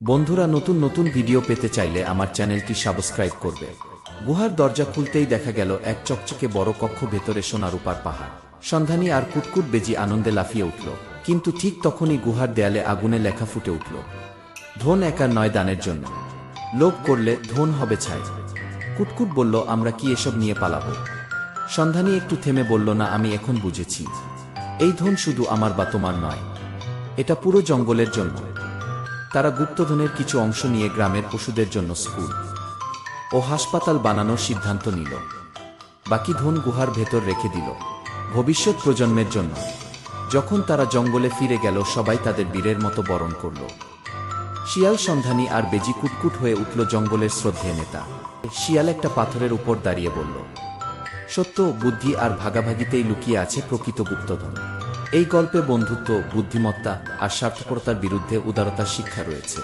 বন্ধুরা, নতুন নতুন ভিডিও পেতে চাইলে আমার চ্যানেলটি সাবস্ক্রাইব করবে। গুহার দরজা খুলতেই দেখা গেল এক চকচকে বড় কক্ষ ভেতরে সোনারূপার পাহাড়। সন্ধানী আর কুটকুট বেজি আনন্দে লাফিয়ে উঠল, কিন্তু ঠিক তখনই গুহার দেয়ালে আগুনে লেখা ফুটে উঠল, ধন একা নয় দানের জন্য। লোভ করলে ধন হবে ছাই। কুটকুট বলল, আমরা কি এসব নিয়ে পালাবো? সন্ধানী একটু থেমে বলল, না, আমি এখন বুঝেছি। এই ধন শুধু আমার বা তোমার নয়। এটা পুরো জঙ্গলের জন্য। তারা গুপ্তধনের কিছু অংশ নিয়ে গ্রামের পশুদের জন্য স্কুল ও হাসপাতাল বানানোর সিদ্ধান্ত নিল। বাকি ধন গুহার ভেতর রেখে দিল। ভবিষ্যৎ প্রজন্মের জন্য যখন তারা জঙ্গলে ফিরে গেল, সবাই তাদের বীরের মতো বরণ করল। শিয়াল সন্ধানী আর বেজি কুটকুট হয়ে উঠল জঙ্গলের শ্রদ্ধেয় নেতা। শিয়াল একটা পাথরের উপর দাঁড়িয়ে বলল, সত্য, বুদ্ধি আর ভাগাভাগিতেই লুকিয়ে আছে প্রকৃত গুপ্তধন। এই গল্পে বন্ধুত্ব বুদ্ধিমত্তা আর স্বার্থপরতার বিরুদ্ধে উদারতার শিক্ষা রয়েছে।